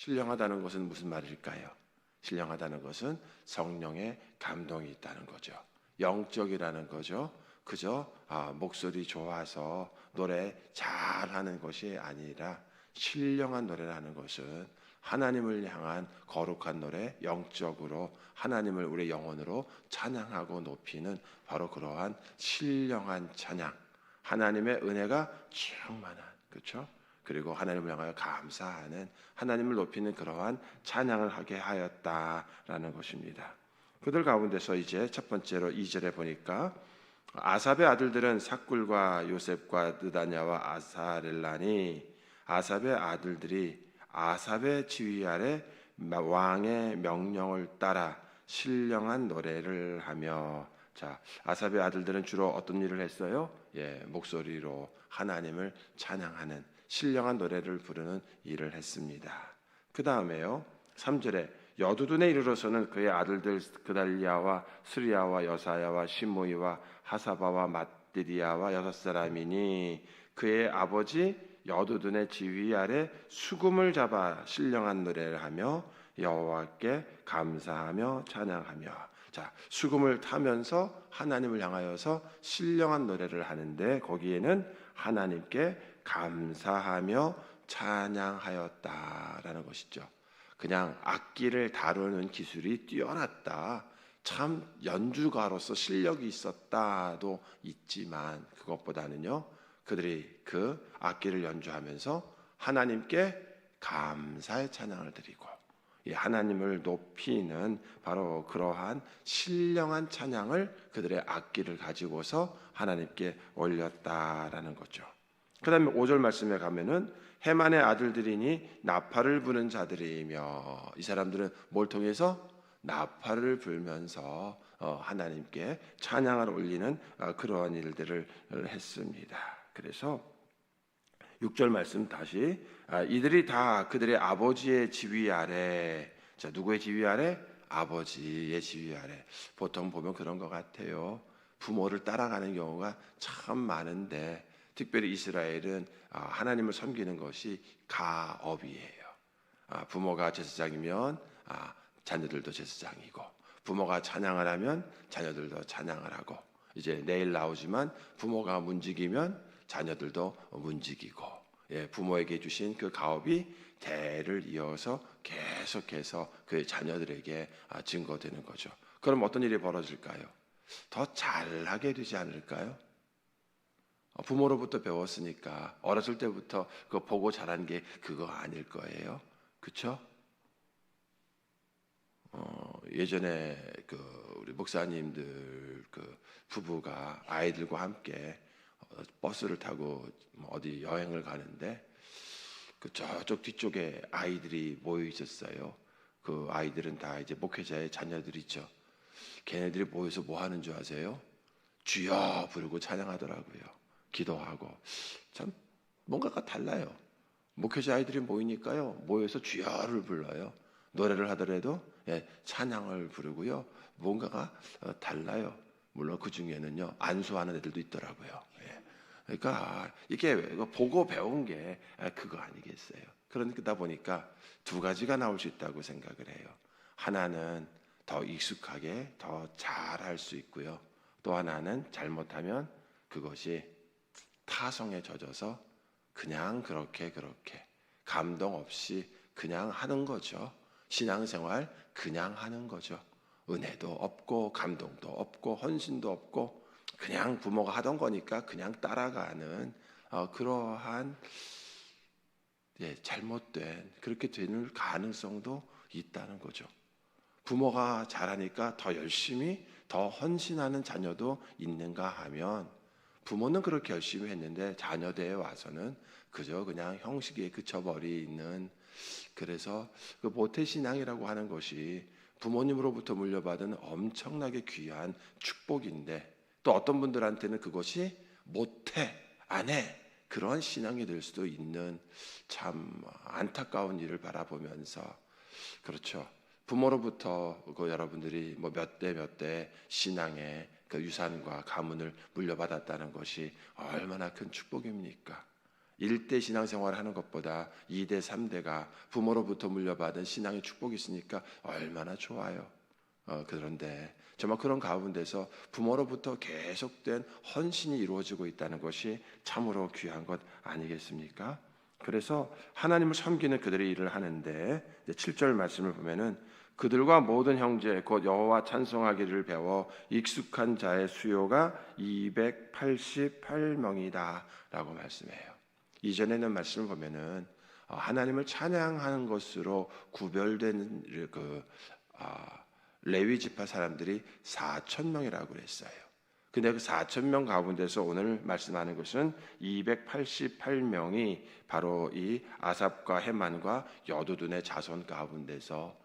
신령하다는 것은 무슨 말일까요? 신령하다는 것은 성령의 감동이 있다는 거죠. 영적이라는 거죠. 그저 아, 목소리 좋아서 노래 잘하는 것이 아니라 신령한 노래라는 것은 하나님을 향한 거룩한 노래, 영적으로 하나님을 우리 영혼으로 찬양하고 높이는 바로 그러한 신령한 찬양. 하나님의 은혜가 충만한 그렇죠? 그리고 하나님을 향하여 감사하는 하나님을 높이는 그러한 찬양을 하게 하였다라는 것입니다. 그들 가운데서 이제 첫 번째로 2절에 보니까 아삽의 아들들은 삭굴과 요셉과 느다냐와 아사렐라니 아삽의 아들들이 아삽의 지휘 아래 왕의 명령을 따라 신령한 노래를 하며 자 아삽의 아들들은 주로 어떤 일을 했어요? 예 목소리로 하나님을 찬양하는 신령한 노래를 부르는 일을 했습니다. 그 다음에요 3절에 여두둔에 이르러서는 그의 아들들 그달리아와 스리아와 여사야와 시모이와 하사바와 마띠리아와 여섯 사람이니 그의 아버지 여두둔의 지휘 아래 수금을 잡아 신령한 노래를 하며 여호와께 감사하며 찬양하며 자 수금을 타면서 하나님을 향하여서 신령한 노래를 하는데 거기에는 하나님께 감사하며 찬양하였다라는 것이죠. 그냥 악기를 다루는 기술이 뛰어났다. 참 연주가로서 실력이 있었다도 있지만 그것보다는요. 그들이 그 악기를 연주하면서 하나님께 감사의 찬양을 드리고 이 하나님을 높이는 바로 그러한 신령한 찬양을 그들의 악기를 가지고서 하나님께 올렸다라는 거죠. 그 다음에 5절 말씀에 가면은 해만의 아들들이니 나팔을 부는 자들이며 이 사람들은 뭘 통해서 나팔을 불면서 어, 하나님께 찬양을 올리는 어, 그러한 일들을 했습니다. 그래서 6절 말씀 다시 아, 이들이 다 그들의 아버지의 지휘 아래 자 누구의 지휘 아래 아버지의 지휘 아래 보통 보면 그런 것 같아요. 부모를 따라가는 경우가 참 많은데 특별히 이스라엘은 아, 하나님을 섬기는 것이 가업이에요. 아, 부모가 제사장이면 아, 자녀들도 제사장이고 부모가 찬양을 하면 자녀들도 찬양을 하고 이제 내일 나오지만 부모가 문지기면 자녀들도 문지기고 예, 부모에게 주신 그 가업이 대를 이어서 계속해서 그 자녀들에게 증거되는 거죠. 그럼 어떤 일이 벌어질까요? 더 잘하게 되지 않을까요? 어, 부모로부터 배웠으니까 어렸을 때부터 그 보고 자란 게 그거 아닐 거예요. 그렇죠? 어, 예전에 그 우리 목사님들 그 부부가 아이들과 함께 어, 버스를 타고 뭐 어디 여행을 가는데 그 저쪽 뒤쪽에 아이들이 모여 있었어요. 그 아이들은 다 이제 목회자의 자녀들이죠. 걔네들이 모여서 뭐 하는 줄 아세요? 주여 부르고 찬양하더라고요. 기도하고 참 뭔가가 달라요. 목회자 아이들이 모이니까요. 모여서 주여를 불러요. 노래를 하더라도 예, 찬양을 부르고요. 뭔가가 어, 달라요. 물론 그 중에는요 안수하는 애들도 있더라고요. 예. 그러니까 이게 보고 배운 게 그거 아니겠어요. 그러다 보니까 두 가지가 나올 수 있다고 생각을 해요. 하나는 더 익숙하게 더 잘할 수 있고요. 또 하나는 잘못하면 그것이 타성에 젖어서 그냥 그렇게 그렇게 감동 없이 그냥 하는 거죠. 신앙생활 그냥 하는 거죠. 은혜도 없고 감동도 없고 헌신도 없고 그냥 부모가 하던 거니까 그냥 따라가는 어, 그러한 예, 잘못된 그렇게 되는 가능성도 있다는 거죠. 부모가 잘하니까 더 열심히 더 헌신하는 자녀도 있는가 하면 부모는 그렇게 열심히 했는데 자녀대에 와서는 그저 그냥 형식에 그쳐버리는 그래서 그 모태신앙이라고 하는 것이 부모님으로부터 물려받은 엄청나게 귀한 축복인데 또 어떤 분들한테는 그것이 못해 안해 그런 신앙이 될 수도 있는 참 안타까운 일을 바라보면서 그렇죠. 부모로부터 그 여러분들이 뭐 몇 대 몇 대 신앙의 그 유산과 가문을 물려받았다는 것이 얼마나 큰 축복입니까? 일대 신앙생활 하는 것보다 2대, 3대가 부모로부터 물려받은 신앙의 축복이 있으니까 얼마나 좋아요. 어, 그런데 정말 그런 가운데서 부모로부터 계속된 헌신이 이루어지고 있다는 것이 참으로 귀한 것 아니겠습니까? 그래서 하나님을 섬기는 그들의 일을 하는데 7절 말씀을 보면은 그들과 모든 형제 곧 여호와 찬송하기를 배워 익숙한 자의 수요가 288명이다라고 말씀해요. 이전에는 말씀을 보면은 어, 하나님을 찬양하는 것으로 구별된 그 아, 레위 지파 사람들이 4천 명이라고 그랬어요. 근데 그 4천 명 가운데서 오늘 말씀하는 것은 288명이 바로 이 아삽과 헤만과 여두둔의 자손 가운데서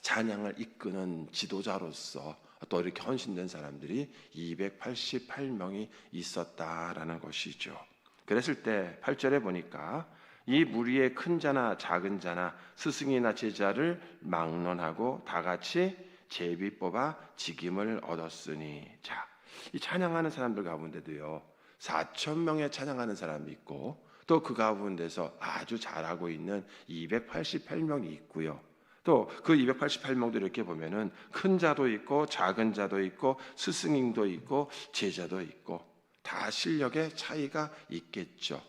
찬양을 이끄는 지도자로서 또 이렇게 헌신된 사람들이 288명이 있었다라는 것이죠. 그랬을 때 8절에 보니까 이 무리의 큰 자나 작은 자나 스승이나 제자를 막론하고 다 같이 제비 뽑아 직임을 얻었으니 자, 이 찬양하는 사람들 가운데도요. 4천 명의 찬양하는 사람이 있고 또 그 가운데서 아주 잘하고 있는 288명이 있고요. 또 그 288명도 이렇게 보면은 큰 자도 있고 작은 자도 있고 스승님도 있고 제자도 있고 다 실력의 차이가 있겠죠.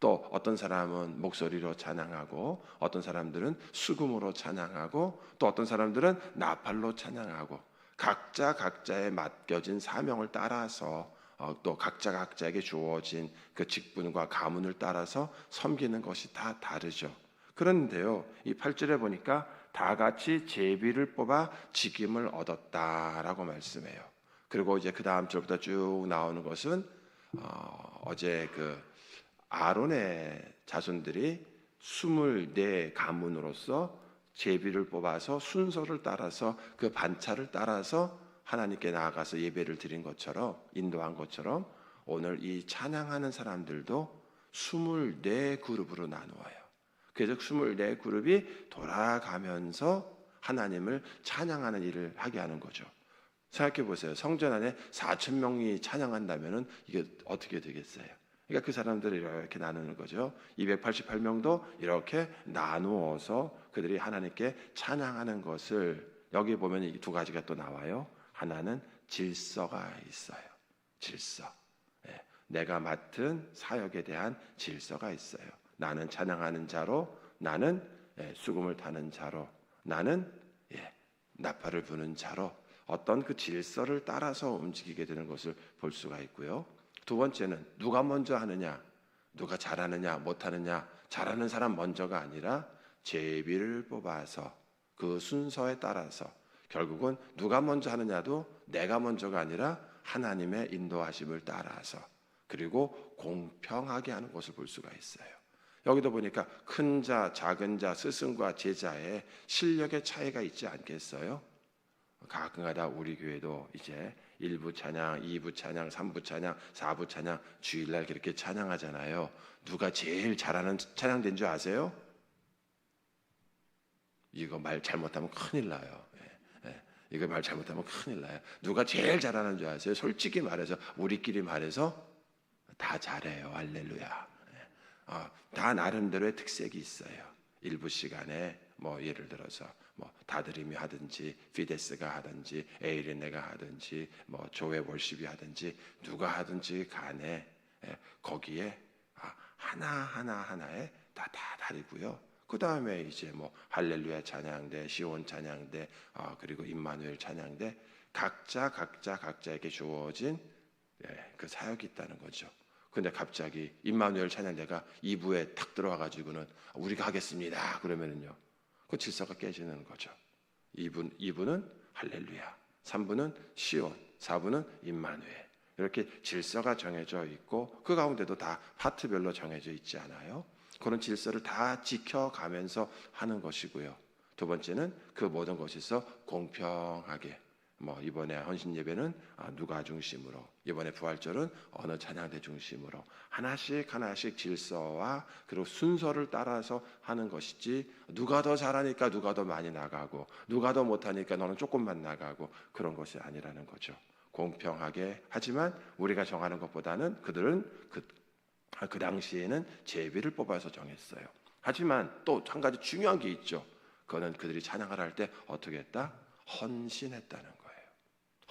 또 어떤 사람은 목소리로 찬양하고 어떤 사람들은 수금으로 찬양하고 또 어떤 사람들은 나팔로 찬양하고 각자 각자의 맡겨진 사명을 따라서 어, 또 각자 각자에게 주어진 그 직분과 가문을 따라서 섬기는 것이 다 다르죠. 그런데요, 이 8절에 보니까 다 같이 제비를 뽑아 직임을 얻었다라고 말씀해요. 그리고 이제 그 다음 절부터 쭉 나오는 것은 어, 어제 그 아론의 자손들이 24 가문으로서 제비를 뽑아서 순서를 따라서 그 반차를 따라서 하나님께 나아가서 예배를 드린 것처럼 인도한 것처럼 오늘 이 찬양하는 사람들도 24 그룹으로 나누어요. 그래서 24 그룹이 돌아가면서 하나님을 찬양하는 일을 하게 하는 거죠. 생각해 보세요. 성전 안에 4천 명이 찬양한다면은 이게 어떻게 되겠어요? 그러니까 그 사람들을 이렇게 나누는 거죠. 288명도 이렇게 나누어서 그들이 하나님께 찬양하는 것을 여기 보면 이 두 가지가 또 나와요. 하나는 질서가 있어요. 질서. 예, 내가 맡은 사역에 대한 질서가 있어요. 나는 찬양하는 자로, 나는 예, 수금을 타는 자로, 나는 예, 나팔을 부는 자로 어떤 그 질서를 따라서 움직이게 되는 것을 볼 수가 있고요. 두 번째는 누가 먼저 하느냐, 누가 잘하느냐, 못하느냐, 잘하는 사람 먼저가 아니라 제비를 뽑아서 그 순서에 따라서 결국은 누가 먼저 하느냐도 내가 먼저가 아니라 하나님의 인도하심을 따라서 그리고 공평하게 하는 것을 볼 수가 있어요. 여기도 보니까 큰 자, 작은 자, 스승과 제자의 실력의 차이가 있지 않겠어요? 가끔가다 우리 교회도 이제 1부 찬양, 2부 찬양, 3부 찬양, 4부 찬양 주일날 그렇게 찬양하잖아요. 누가 제일 잘하는 찬양된 줄 아세요? 이거 말 잘못하면 큰일 나요. 예, 예. 이거 말 잘못하면 큰일 나요. 누가 제일 잘하는 줄 아세요? 솔직히 말해서 우리끼리 말해서 다 잘해요. 할렐루야. 예. 어, 다 나름대로의 특색이 있어요. 일부 시간에 뭐 예를 들어서 뭐 다드림이 하든지 피데스가 하든지 에이레네가 하든지 뭐 조회 월십이 하든지 누가 하든지 간에 예, 거기에 아, 하나 하나 하나에 다 다 다르고요. 그 다음에 이제 뭐 할렐루야 찬양대, 시온 찬양대, 아, 그리고 임마누엘 찬양대 각자 각자 각자에게 주어진 예, 그 사역이 있다는 거죠. 근데 갑자기 임마누엘 찬양대가 2부에 탁 들어와 가지고는 우리가 하겠습니다. 그러면은요. 그 질서가 깨지는 거죠. 2분 2부는 할렐루야. 3부는 시온, 4부는 임마누엘. 이렇게 질서가 정해져 있고 그 가운데도 다 파트별로 정해져 있지 않아요. 그런 질서를 다 지켜가면서 하는 것이고요. 두 번째는 그 모든 것에서 공평하게 뭐 이번에 헌신 예배는 아, 누가 중심으로 이번에 부활절은 어느 찬양대 중심으로 하나씩 하나씩 질서와 그리고 순서를 따라서 하는 것이지 누가 더 잘하니까 누가 더 많이 나가고 누가 더 못하니까 너는 조금만 나가고 그런 것이 아니라는 거죠. 공평하게 하지만 우리가 정하는 것보다는 그들은 그 그 당시에는 제비를 뽑아서 정했어요. 하지만 또 한 가지 중요한 게 있죠. 그거는 그들이 찬양을 할 때 어떻게 했다? 헌신했다는 거예요.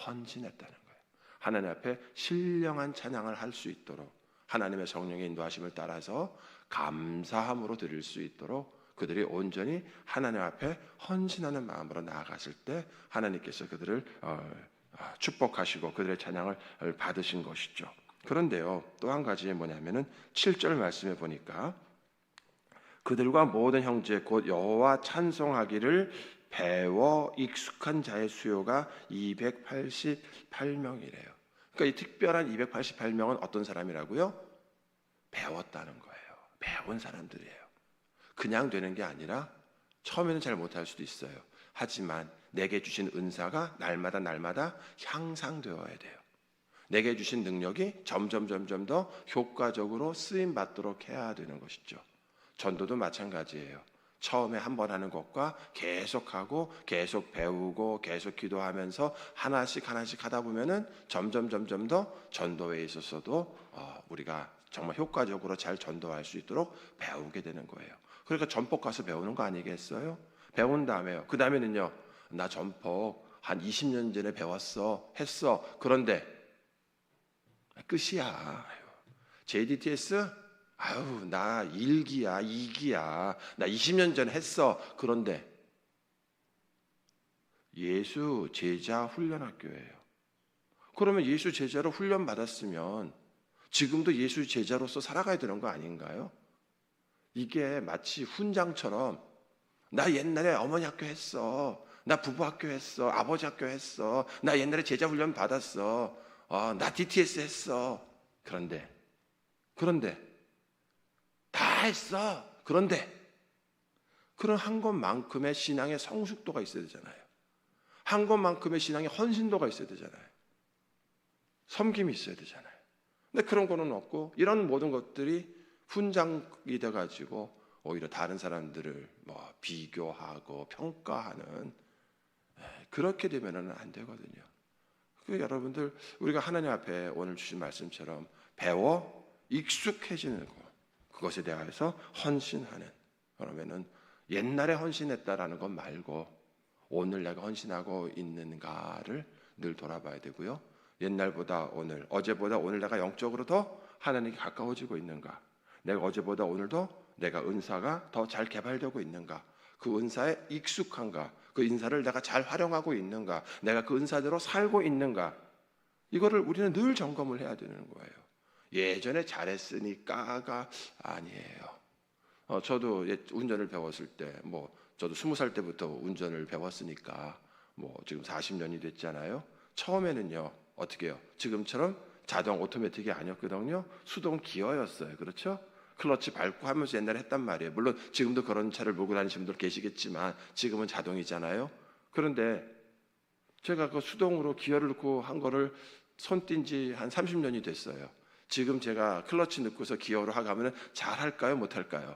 헌신했다는 거예요. 하나님 앞에 신령한 찬양을 할 수 있도록 하나님의 성령의 인도하심을 따라서 감사함으로 드릴 수 있도록 그들이 온전히 하나님 앞에 헌신하는 마음으로 나아갔을 때 하나님께서 그들을 어, 아, 축복하시고 그들의 찬양을 받으신 것이죠. 그런데요, 또 한 가지 뭐냐면은 7절 말씀에 보니까 그들과 모든 형제 곧 여호와 찬송하기를 배워 익숙한 자의 수요가 288명이래요. 그러니까 이 특별한 288명은 어떤 사람이라고요? 배웠다는 거예요. 배운 사람들이에요. 그냥 되는 게 아니라 처음에는 잘 못할 수도 있어요. 하지만 내게 주신 은사가 날마다 날마다 향상되어야 돼요. 내게 주신 능력이 점점 점점 더 효과적으로 쓰임 받도록 해야 되는 것이죠. 전도도 마찬가지예요. 처음에 한 번 하는 것과 계속하고 계속 배우고 계속 기도하면서 하나씩 하나씩 하다 보면은 점점 점점 더 전도에 있어서도 어, 우리가 정말 효과적으로 잘 전도할 수 있도록 배우게 되는 거예요. 그러니까 전폭 가서 배우는 거 아니겠어요? 배운 다음에요. 그 다음에는요. 나 전폭 한 20년 전에 배웠어. 했어. 그런데 끝이야. JDTS 아유, 나 1기야, 2기야. 나 20년 전에 했어. 그런데 예수 제자 훈련학교예요. 그러면 예수 제자로 훈련 받았으면 지금도 예수 제자로서 살아가야 되는 거 아닌가요? 이게 마치 훈장처럼 나 옛날에 어머니 학교 했어. 나 부부 학교 했어. 아버지 학교 했어. 나 옛날에 제자 훈련 받았어. 어, 나 DTS 했어. 그런데 그런데 다 했어. 그런데 그런 한 것만큼의 신앙의 성숙도가 있어야 되잖아요. 한 것만큼의 신앙의 헌신도가 있어야 되잖아요. 섬김이 있어야 되잖아요. 근데 그런 거는 없고 이런 모든 것들이 훈장이 돼 가지고 오히려 다른 사람들을 뭐 비교하고 평가하는 에, 그렇게 되면은 안 되거든요. 그 여러분들 우리가 하나님 앞에 오늘 주신 말씀처럼 배워 익숙해지는 거 그것에 대해서 헌신하는 그러면은 옛날에 헌신했다라는 것 말고 오늘 내가 헌신하고 있는가를 늘 돌아봐야 되고요. 옛날보다 오늘, 어제보다 오늘 내가 영적으로 더 하나님께 가까워지고 있는가? 내가 어제보다 오늘도 내가 은사가 더 잘 개발되고 있는가? 그 은사에 익숙한가? 그 은사를 내가 잘 활용하고 있는가? 내가 그 은사대로 살고 있는가? 이거를 우리는 늘 점검을 해야 되는 거예요. 예전에 잘했으니까가 아니에요. 어, 저도 옛 운전을 배웠을 때, 뭐, 저도 스무 살 때부터 운전을 배웠으니까, 뭐, 지금 40년이 됐잖아요. 처음에는요, 어떻게 해요? 지금처럼 자동 오토매틱이 아니었거든요. 수동 기어였어요. 그렇죠? 클러치 밟고 하면서 옛날에 했단 말이에요. 물론 지금도 그런 차를 몰고 다니시는 분들 계시겠지만 지금은 자동이잖아요. 그런데 제가 그 수동으로 기어를 넣고 한 거를 손띈지한 30년이 됐어요. 지금 제가 클러치 넣고서 기어로 하고 하면 잘 할까요? 못 할까요?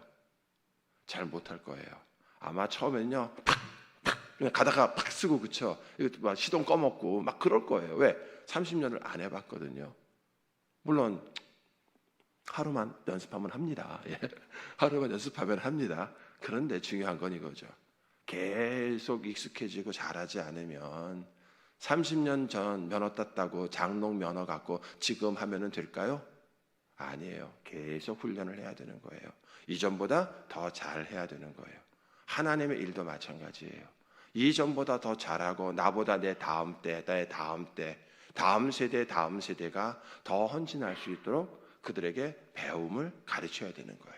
잘 못 할 거예요. 아마 처음에는요. 팍, 팍, 그냥 가다가 팍 쓰고 그쵸? 막 시동 꺼먹고 막 그럴 거예요. 왜? 30년을 안 해봤거든요. 물론 하루만 연습하면 합니다. 예. 하루만 연습하면 합니다. 그런데 중요한 건 이거죠. 계속 익숙해지고 잘하지 않으면 30년 전 면허 땄다고 장롱 면허 갖고 지금 하면은 될까요? 아니에요. 계속 훈련을 해야 되는 거예요. 이전보다 더 잘해야 되는 거예요. 하나님의 일도 마찬가지예요. 이전보다 더 잘하고 나보다 내 다음 때, 내 다음 때, 다음 세대, 다음 세대가 더 헌신할 수 있도록 그들에게 배움을 가르쳐야 되는 거예요.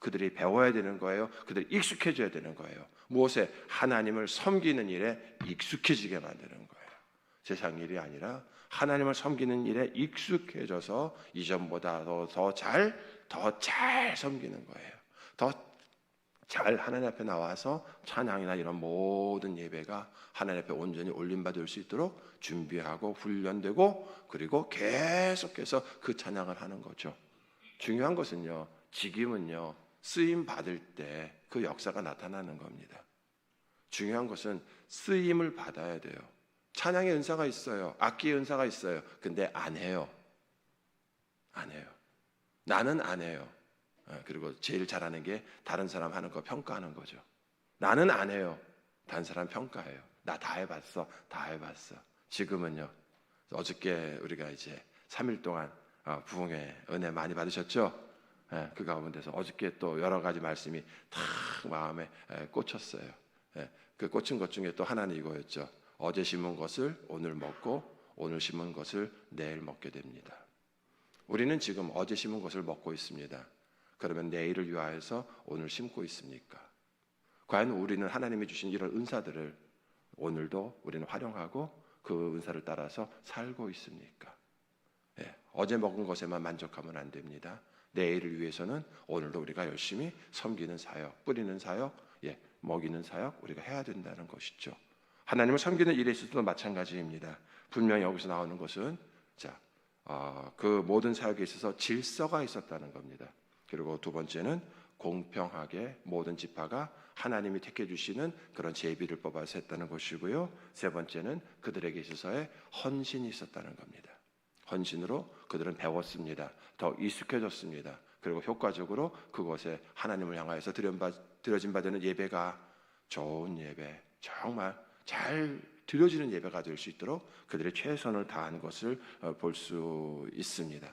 그들이 배워야 되는 거예요. 그들이 익숙해져야 되는 거예요. 무엇에 하나님을 섬기는 일에 익숙해지게 만드는 거예요. 세상 일이 아니라 하나님을 섬기는 일에 익숙해져서 이전보다 더 잘, 더 잘 섬기는 거예요. 더 잘 하나님 앞에 나와서 찬양이나 이런 모든 예배가 하나님 앞에 온전히 올림받을 수 있도록 준비하고 훈련되고 그리고 계속해서 그 찬양을 하는 거죠. 중요한 것은요, 직임은요, 쓰임 받을 때 그 역사가 나타나는 겁니다. 중요한 것은 쓰임을 받아야 돼요. 찬양의 은사가 있어요. 악기의 은사가 있어요. 근데 안 해요. 안 해요. 나는 안 해요. 어, 그리고 제일 잘하는 게 다른 사람 하는 거 평가하는 거죠. 나는 안 해요. 다른 사람 평가해요. 나 다 해봤어. 다 해봤어. 지금은요. 어저께 우리가 이제 3일 동안 어, 부흥의 은혜 많이 받으셨죠? 예, 그 가운데서 어저께 또 여러 가지 말씀이 탁 마음에 예, 꽂혔어요. 예, 그 꽂힌 것 중에 또 하나는 이거였죠. 어제 심은 것을 오늘 먹고 오늘 심은 것을 내일 먹게 됩니다. 우리는 지금 어제 심은 것을 먹고 있습니다. 그러면 내일을 위하여서 오늘 심고 있습니까? 과연 우리는 하나님이 주신 이런 은사들을 오늘도 우리는 활용하고 그 은사를 따라서 살고 있습니까? 예, 어제 먹은 것에만 만족하면 안 됩니다. 내일을 위해서는 오늘도 우리가 열심히 섬기는 사역, 뿌리는 사역, 예, 먹이는 사역 우리가 해야 된다는 것이죠. 하나님을 섬기는 일에 있어서도 마찬가지입니다. 분명히 여기서 나오는 것은 자, 어, 그 모든 사역에 있어서 질서가 있었다는 겁니다. 그리고 두 번째는 공평하게 모든 지파가 하나님이 택해 주시는 그런 제비를 뽑아서 했다는 것이고요. 세 번째는 그들에게 있어서의 헌신이 있었다는 겁니다. 헌신으로 그들은 배웠습니다. 더 익숙해졌습니다. 그리고 효과적으로 그곳에 하나님을 향하여서 드려진 바 되는 예배가 좋은 예배, 정말 잘 드려지는 예배가 될 수 있도록 그들의 최선을 다한 것을 어, 볼수 있습니다.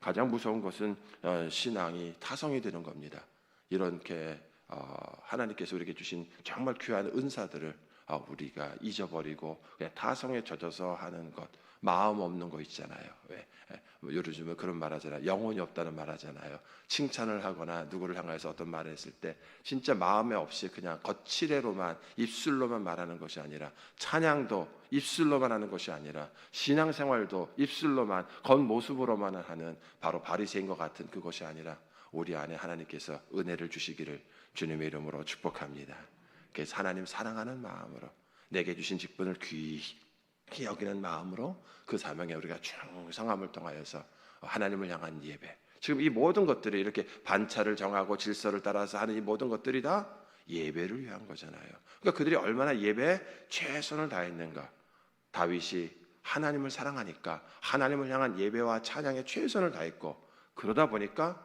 가장 무서운 것은 어, 신앙이 타성이 되는 겁니다. 이렇게 어, 하나님께서 우리에게 주신 정말 귀한 은사들을 어, 우리가 잊어버리고 그냥 타성에 젖어서 하는 것, 마음 없는 거 있잖아요. 왜? 예, 뭐 요즘은 그런 말 하잖아요. 영혼이 없다는 말 하잖아요. 칭찬을 하거나 누구를 향해서 어떤 말을 했을 때 진짜 마음에 없이 그냥 거칠애로만 입술로만 말하는 것이 아니라 찬양도 입술로만 하는 것이 아니라 신앙생활도 입술로만 겉모습으로만 하는 바로 바리새인과 같은 그것이 아니라 우리 안에 하나님께서 은혜를 주시기를 주님의 이름으로 축복합니다. 그래서 하나님 사랑하는 마음으로 내게 주신 직분을 귀히 여기는 마음으로 그 사명에 우리가 충성함을 통하여서 하나님을 향한 예배. 지금 이 모든 것들이 이렇게 반차를 정하고 질서를 따라서 하는 이 모든 것들이 다 예배를 위한 거잖아요. 그러니까 그들이 얼마나 예배에 최선을 다했는가. 다윗이 하나님을 사랑하니까 하나님을 향한 예배와 찬양에 최선을 다했고 그러다 보니까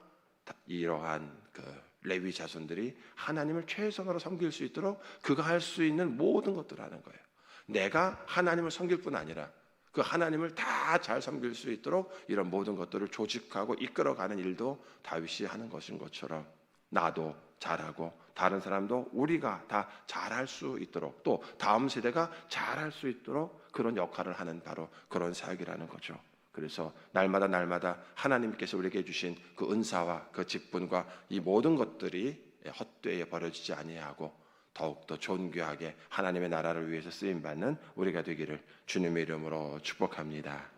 이러한 그 레위 자손들이 하나님을 최선으로 섬길 수 있도록 그가 할 수 있는 모든 것들을 하는 거예요. 내가 하나님을 섬길 뿐 아니라 그 하나님을 다 잘 섬길 수 있도록 이런 모든 것들을 조직하고 이끌어가는 일도 다윗이 하는 것인 것처럼 나도 잘하고 다른 사람도 우리가 다 잘할 수 있도록 또 다음 세대가 잘할 수 있도록 그런 역할을 하는 바로 그런 사역이라는 거죠. 그래서 날마다 날마다 하나님께서 우리에게 주신 그 은사와 그 직분과 이 모든 것들이 헛되이 버려지지 아니하고 더욱더 존귀하게 하나님의 나라를 위해서 쓰임 받는 우리가 되기를 주님의 이름으로 축복합니다.